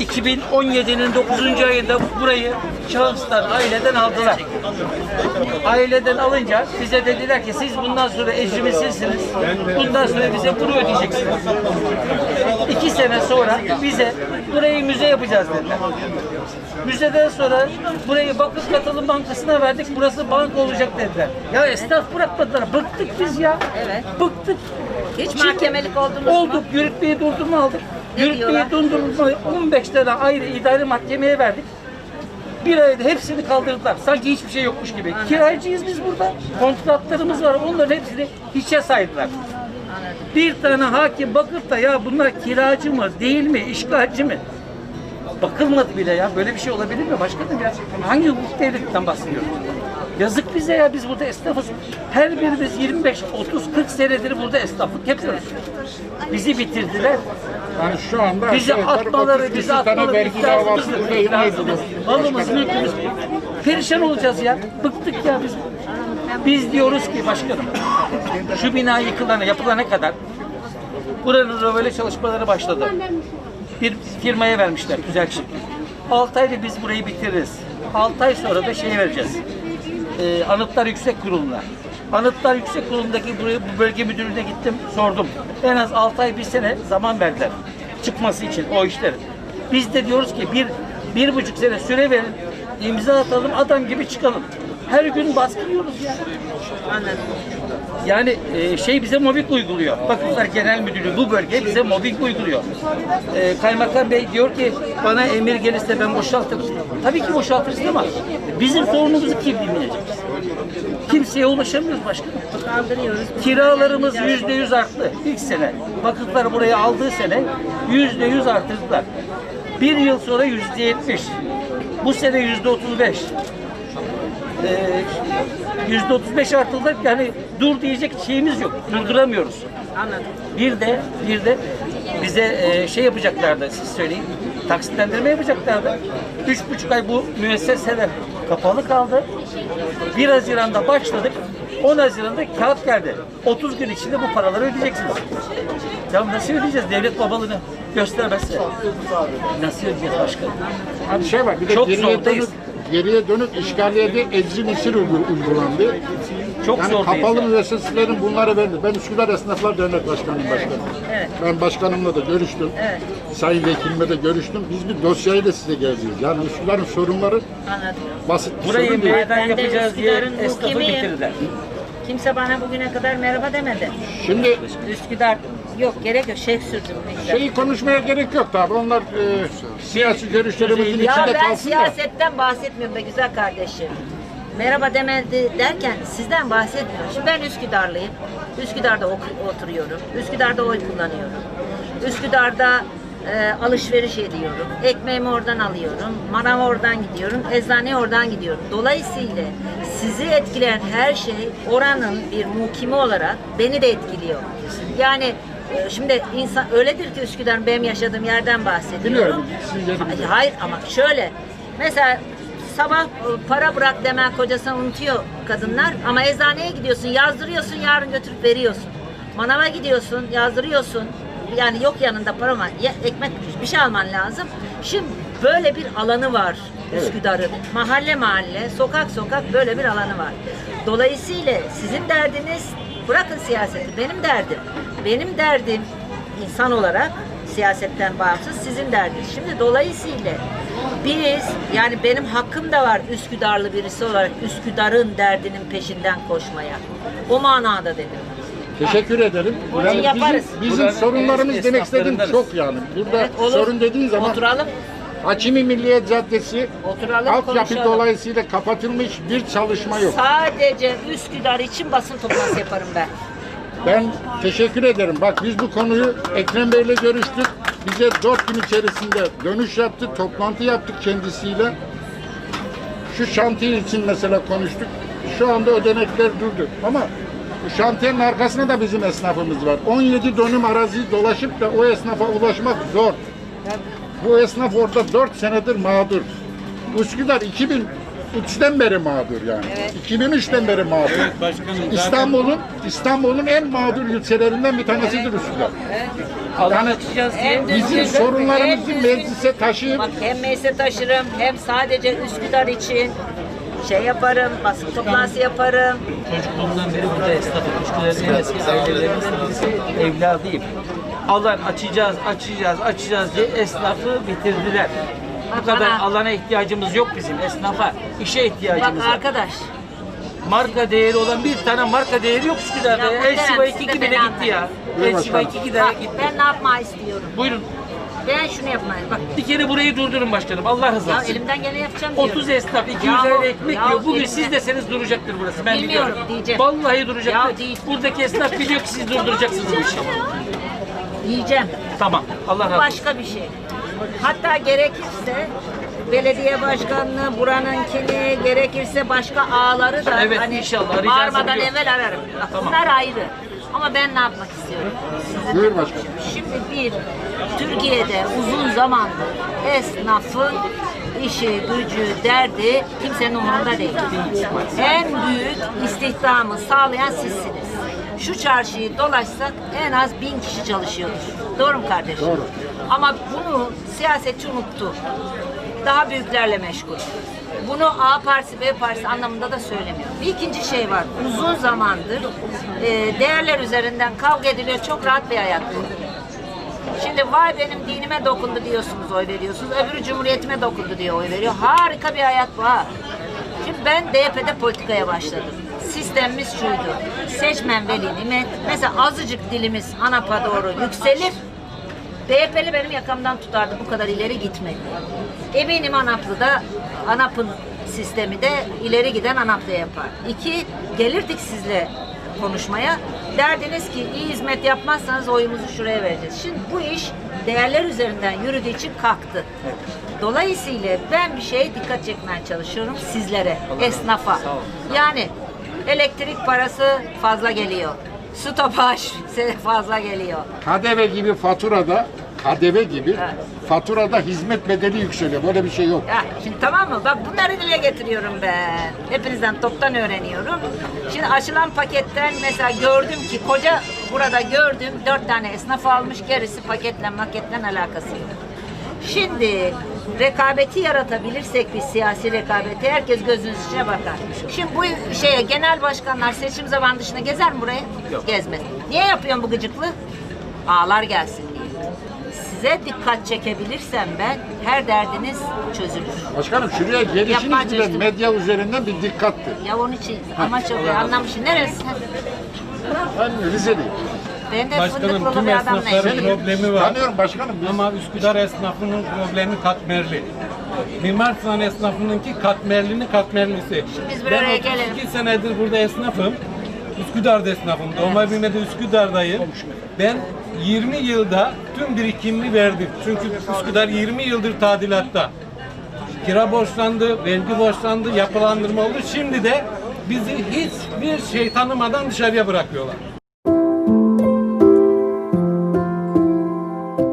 2017'nin 9. ayında burayı şahıslar aileden aldılar. Aileden alınca bize dediler ki siz bundan sonra ecrimi sizsiniz. Bundan sonra bize bunu ödeyeceksiniz. İki sene sonra bize burayı müze yapacağız dediler. Müzeden sonra burayı Vakıf Katılım Bankası'na verdik. Burası banka olacak dediler. Ya esnaf bırakmadılar. Bıktık biz ya. Evet. Bıktık. Hiç mahkemelik oldunuz mu? Olduk. Yürütmeyi durdurma aldık. Yürütmeyi durdurma 15 tane ayrı idari mahkemeye verdik. Bir ayda hepsini kaldırdılar. Sanki hiçbir şey yokmuş gibi. Kiracıyız biz burada. Kontratlarımız var. Onların hepsini hiçe saydılar. Bir tane hakim bakıp da ya bunlar kiracı mı, değil mi, işgalci mi? Bakılmadı bile ya. Böyle bir şey olabilir mi başkanım ya? Hangi hukuk devletinden bahsediyoruz? Yazık bize ya biz burada esnafız. Her birimiz 25, 30, 40 senedir burada esnaflık yapıyoruz. Bizi bitirdiler. Yani şu anda Bizi yukarı atmaları, 30 bizi atmaları iflasımız, ediliyor. malımız, mülkümüz. Perişan olacağız ya. Bıktık ya biz. Biz diyoruz ki başkanım, şu bina yıkılana, yapılana kadar buranın rövele çalışmaları başladı. Bir firmaya vermişler, güzel şirket. 6 ayda biz burayı bitiririz. 6 ay sonra da şey vereceğiz. Ee, Anıtlar Yüksek Kurulu'na. Anıtlar Yüksek Kurulu'ndaki buraya, bu bölge müdürlüğüne gittim, sordum. En az 6 ay, bir sene zaman verdiler. Çıkması için o işlerin. Biz de diyoruz ki bir, bir buçuk sene süre verin, imza atalım, adam gibi çıkalım. Her gün baskı yiyoruz ya. Yani e, şey bize mobbing uyguluyor. Vakıflar Genel Müdürlüğü bu bölge bize mobbing uyguluyor. E, Kaymakam Bey diyor ki bana emir gelirse ben boşaltırım. Tabii ki boşaltırız ama bizim sorunumuzu kim dinleyecek? Kimseye ulaşamıyoruz başkanım. Kaldırıyoruz. Kiralarımız yüzde yüz arttı ilk sene. Vakıflar burayı aldığı sene yüzde yüz arttırdılar. Bir yıl sonra yüzde yetmiş. Bu sene yüzde otuz beş. Ee, Yüzde otuz beş arttırdılar. Yani dur diyecek şeyimiz yok. Durduramıyoruz. Anladım. Bir de bir de bize e, şey yapacaklardı siz söyleyin. Taksitlendirme yapacaklardı. Üç buçuk ay bu müesseseler kapalı kaldı. 1 Haziran'da başladık. 10 Haziran'da kağıt geldi. 30 gün içinde bu paraları ödeyeceksiniz. Ya nasıl ödeyeceğiz? Devlet babalığını göstermezse. Nasıl ödeyeceğiz başkanım? Hani şey var bir de Çok geriye dönük, zordayız. geriye dönük işgaliyede ecri misir uygu- uygulandı. Çok Yani zordayız. kapalı ya. müesseselerin bunları verdi. Ben Üsküdar Esnaflar Dernek Başkanıyım başkanım. Evet. Ben başkanımla da görüştüm. Evet. Sayın vekilimle de görüştüm. Biz bir dosyayla size geleceğiz. Yani Üsküdar'ın sorunları Anladım. basit bir Burayı sorun değil. meydan Ben de yapacağız diye esnafı bitirdiler. Kimse bana bugüne kadar merhaba demedi. Şimdi Üsküdar yok gerek yok. Şeyh sürdüm şeyi konuşmaya gerek yok tabi. Onlar e, siyasi görüşlerimizin Ya Ya içinde ben kalsın da. siyasetten bahsetmiyorum be güzel kardeşim. Merhaba demedi derken sizden bahsetmiyorum. Şimdi ben Üsküdarlıyım. Üsküdar'da oturuyorum. Üsküdar'da oy kullanıyorum. Üsküdar'da e, alışveriş ediyorum. Ekmeğimi oradan alıyorum. Manav oradan gidiyorum. Eczaneye oradan gidiyorum. Dolayısıyla sizi etkileyen her şey oranın bir mukimi olarak beni de etkiliyor. Yani şimdi insan öyledir ki Üsküdar benim yaşadığım yerden bahsediyorum. Biliyorum. Hayır ama şöyle mesela sabah e, para bırak demen kocasını unutuyor kadınlar ama eczaneye gidiyorsun yazdırıyorsun yarın götürüp veriyorsun. Manava gidiyorsun yazdırıyorsun yani yok yanında para ya, ekmek bir şey alman lazım. Şimdi böyle bir alanı var Üsküdar'ın. Mahalle mahalle, sokak sokak böyle bir alanı var. Dolayısıyla sizin derdiniz bırakın siyaseti benim derdim. Benim derdim insan olarak siyasetten bağımsız sizin derdiniz. Şimdi dolayısıyla biz yani benim hakkım da var Üsküdarlı birisi olarak Üsküdar'ın derdinin peşinden koşmaya. O manada dedim. Teşekkür ederim. Onun için yaparız. Bizim, bizim Buranın sorunlarımız demek istediğim çok yani. Burada Evet, olur. sorun dediğin zaman Oturalım. Hakimi Milliye Caddesi Oturalım, altyapı konuşalım. dolayısıyla kapatılmış bir çalışma yok. Sadece Üsküdar için basın toplantısı yaparım ben. Ben teşekkür ederim. Bak biz bu konuyu Ekrem Bey'le görüştük. Bize dört gün içerisinde dönüş yaptı, toplantı yaptık kendisiyle. Şu şantiye için mesela konuştuk. Şu anda ödenekler durdu. Ama bu şantiyenin arkasında da bizim esnafımız var. 17 dönüm araziyi dolaşıp da o esnafa ulaşmak zor. Bu esnaf orada 4 senedir mağdur. Üsküdar 2003'ten beri mağdur yani. 2003'ten beri mağdur. İstanbul'un İstanbul'un en mağdur ilçelerinden bir tanesidir Üsküdar. alan Yani açacağız diye. Bizim sorunlarımızı düzgün- meclise taşıyıp Bak hem meclise taşırım hem sadece Üsküdar için şey yaparım, basın toplantısı yaparım. Çocukluğumdan beri burada esnafım. Üsküdar'ın en eski ailelerimizden birisi evladıyım. Alan açacağız, açacağız, açacağız diye esnafı bitirdiler. Bu kadar alana ihtiyacımız yok bizim esnafa. işe Bak ihtiyacımız var. arkadaş, Marka değeri olan bir tane marka değeri yok Üsküdar'da. Ya Ya, siz de 2 bile beni gitti ya. Elsiva başkanım. 2 de bak gitti. ben ne yapmayı istiyorum? Buyurun. Ben şunu yapmayı, bak Bir kere burayı durdurun başkanım. Allah ya rızası için. elimden gene yapacağım diyorum. 30 esnaf 200 Yahu- lira ekmek yiyor. Bugün elimden- siz deseniz duracaktır burası. Ben Bilmiyorum, biliyorum. diyeceğim. Vallahi duracaktır. Ya değil. Buradaki esnaf biliyor ki siz durduracaksınız bu işi. Yiyeceğim. Tamam. Allah razı olsun. başka bir şey. Hatta gerekirse belediye başkanlığı buranınkini gerekirse başka ağları da Evet, hani inşallah bağırmadan biliyorum. evvel ararım. Bak, Tamam. Bunlar ayrı. Ama ben ne yapmak istiyorum? Sizin Buyur başkanım. Şimdi bir, Türkiye'de uzun zamandır esnafın işi, gücü, derdi kimsenin umurunda değil. En büyük istihdamı sağlayan sizsiniz. Şu çarşıyı dolaşsak en az bin kişi çalışıyordur. Doğru mu kardeşim? Doğru. Ama bunu siyasetçi unuttu. Daha büyüklerle meşgul. Bunu A partisi, B partisi anlamında da söylemiyor. Bir ikinci şey var. Uzun zamandır e, değerler üzerinden kavga ediliyor. Çok rahat bir hayat bu. Şimdi vay benim dinime dokundu diyorsunuz oy veriyorsunuz. Öbürü cumhuriyetime dokundu diye oy veriyor. Harika bir hayat bu ha. Şimdi ben DYP'de politikaya başladım. Sistemimiz şuydu. Seçmen veli nimet. Mesela azıcık dilimiz ANAP'a doğru yükselir. DYP'li benim yakamdan tutardı. Bu kadar ileri gitmedi. Eminim ANAP'lı ANAP'ın sistemi de ileri giden ANAP'da yapar. İki, gelirdik sizle konuşmaya. Derdiniz ki iyi hizmet yapmazsanız oyumuzu şuraya vereceğiz. Şimdi bu iş değerler üzerinden yürüdüğü için kalktı. Dolayısıyla ben bir şeye dikkat çekmeye çalışıyorum sizlere, esnafa. Yani elektrik parası fazla geliyor. Stopaj fazla geliyor. KDV gibi faturada KDV gibi Evet. faturada hizmet bedeli yükseliyor. Böyle bir şey yok. Ya şimdi tamam mı? Bak bunları dile getiriyorum ben. Hepinizden toptan öğreniyorum. Şimdi açılan paketten mesela gördüm ki koca burada gördüm dört tane esnaf almış gerisi paketle maketle alakası yok. Şimdi rekabeti yaratabilirsek bir siyasi rekabeti herkes gözünün içine bakar. Şimdi bu şeye genel başkanlar seçim zamanı dışında gezer mi buraya? Gezmez. Niye yapıyorum bu gıcıklığı? Ağlar gelsin diye. Size dikkat çekebilirsem ben her derdiniz çözülür. Başkanım şuraya Yapmaya gelişiniz bile çalıştım. medya üzerinden bir dikkattı. Ya onun için amaç oluyor anlamışsın. Neresi? Ben Rizeliyim. Ben de Başkanım tüm bir esnafların neyim? problemi var. Tanıyorum başkanım. Biz Ama Üsküdar esnafının problemi katmerli. Mimar Sinan esnafınınki katmerlinin katmerlisi. biz bir ben araya 32 gelelim. senedir burada esnafım. Üsküdar'da esnafım. Doğma büyüme de Üsküdar'dayım. Ben 20 yılda tüm birikimimi verdim. Çünkü Üsküdar 20 yıldır tadilatta. Kira borçlandı, vergi borçlandı, yapılandırma oldu. Şimdi de bizi hiçbir şey tanımadan dışarıya bırakıyorlar.